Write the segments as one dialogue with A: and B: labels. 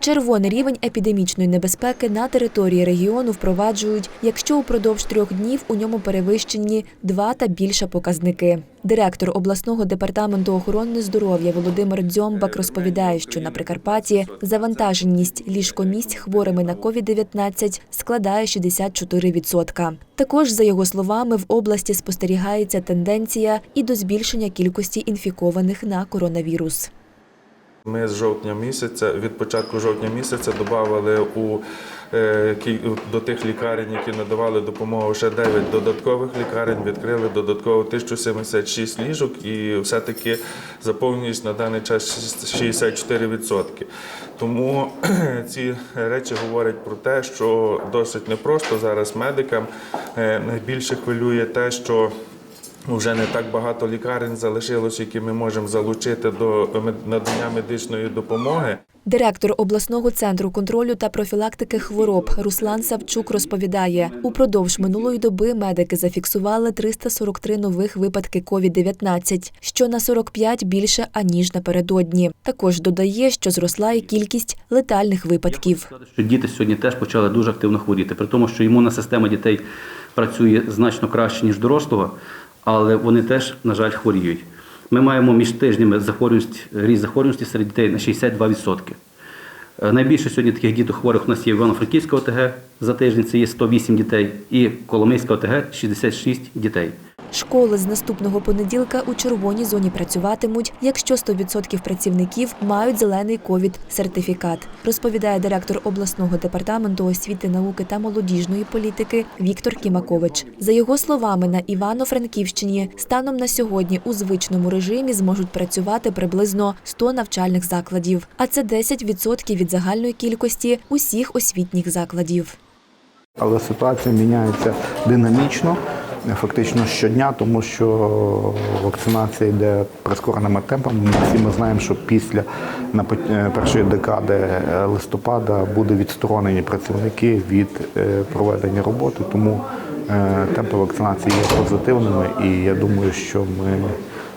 A: Червоний рівень епідемічної небезпеки на території регіону впроваджують, якщо упродовж трьох днів у ньому перевищені два та більше показники. Директор обласного департаменту охорони здоров'я Володимир Дзьомбак розповідає, що на Прикарпатті завантаженість ліжкомісць хворими на COVID-19 складає 64%. Також, за його словами, в області спостерігається тенденція і до збільшення кількості інфікованих на коронавірус.
B: Ми з жовтня місяця, від початку жовтня місяця додавали у е, до тих лікарень, які надавали допомогу, ще 9 додаткових лікарень, відкрили додатково 1076 ліжок і все-таки заповненість на даний час 64%. Тому ці речі говорять про те, що досить непросто зараз медикам. Е, Найбільше хвилює те, що вже не так багато лікарень залишилось, які ми можемо залучити до надання медичної допомоги.
A: Директор обласного центру контролю та профілактики хвороб Руслан Савчук розповідає, упродовж минулої доби медики зафіксували 343 нових випадки COVID-19, що на 45 більше аніж напередодні. Також додає, що зросла і кількість летальних випадків.
C: Сказати, що діти сьогодні теж почали дуже активно хворіти, при тому, що імунна система дітей працює значно краще, ніж дорослого, але вони теж, на жаль, хворіють. Ми маємо між тижнями захворюваність, ріст захворюваності серед дітей на 62%. Е, Найбільше сьогодні таких діток хворих у нас є Івано-Франківська ОТГ за тиждень, це є 108 дітей, і Коломийська ОТГ 66 дітей.
A: Школи з наступного понеділка у червоній зоні працюватимуть, якщо 100% працівників мають зелений ковід-сертифікат, розповідає директор обласного департаменту освіти, науки та молодіжної політики Віктор Кімакович. За його словами, на Івано-Франківщині станом на сьогодні у звичному режимі зможуть працювати приблизно 100 навчальних закладів, а це 10% від загальної кількості усіх освітніх закладів.
D: Але ситуація міняється динамічно, фактично щодня, тому що вакцинація йде прискореними темпами. Ми всі ми знаємо, що після на е, першої декади е, листопада буде відсторонені працівники від е, проведення роботи. Тому темпи вакцинації є позитивними, і я думаю, що ми.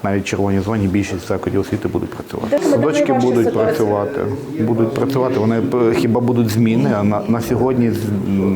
D: Навіть в червоній зоні більшість закладів освіти будуть працювати. Садочки будуть працювати. Будуть працювати. Вони хіба будуть зміни, а на, на сьогодні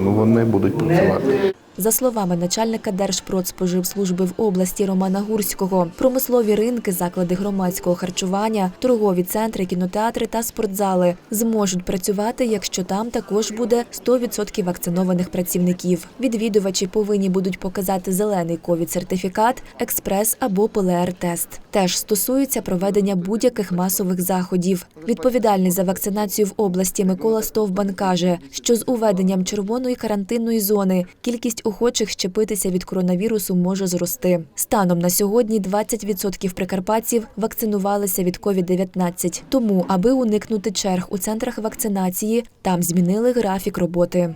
D: вони будуть працювати.
A: За словами начальника Держпродспоживслужби в області Романа Гурського, промислові ринки, заклади громадського харчування, торгові центри, кінотеатри та спортзали зможуть працювати, якщо там також буде 100% вакцинованих працівників. Відвідувачі повинні будуть показати зелений ковід-сертифікат, експрес або ПЛР-тест. Теж стосується проведення будь-яких масових заходів. Відповідальний за вакцинацію в області Микола Стовбан каже, що з уведенням червоної карантинної зони кількість охочих щепитися від коронавірусу може зрости. Станом на сьогодні 20% прикарпатців вакцинувалися від COVID-19. Тому, аби уникнути черг у центрах вакцинації, там змінили графік роботи.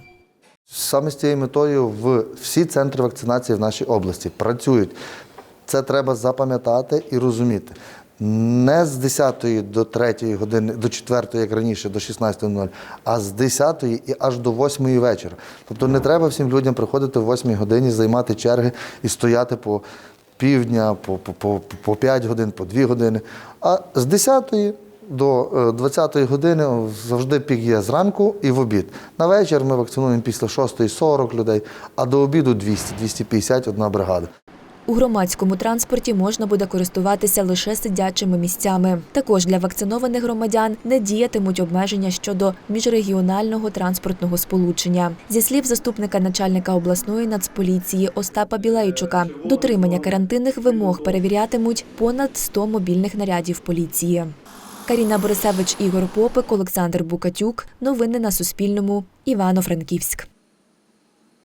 E: Саме з цією метою в всі центри вакцинації в нашій області працюють. Це треба запам'ятати і розуміти. Не з 10 до 3 години, до 4, як раніше, до 16.00, а з 10 і аж до 8 вечора. Тобто не треба всім людям приходити в 8 годині, займати черги і стояти по півдня, по, по, по, по 5 годин, по 2 години. А з 10 до 20-ї години завжди пік є зранку і в обід. На вечір ми вакцинуємо після 6-ї 40 людей, а до обіду 200-250 одна бригада.
A: У громадському транспорті можна буде користуватися лише сидячими місцями. Також для вакцинованих громадян не діятимуть обмеження щодо міжрегіонального транспортного сполучення. Зі слів заступника начальника обласної нацполіції Остапа Білейчука, дотримання карантинних вимог перевірятимуть понад 100 мобільних нарядів поліції. Каріна Борисевич, Ігор Попик, Олександр Букатюк. Новини на Суспільному. Івано-Франківськ.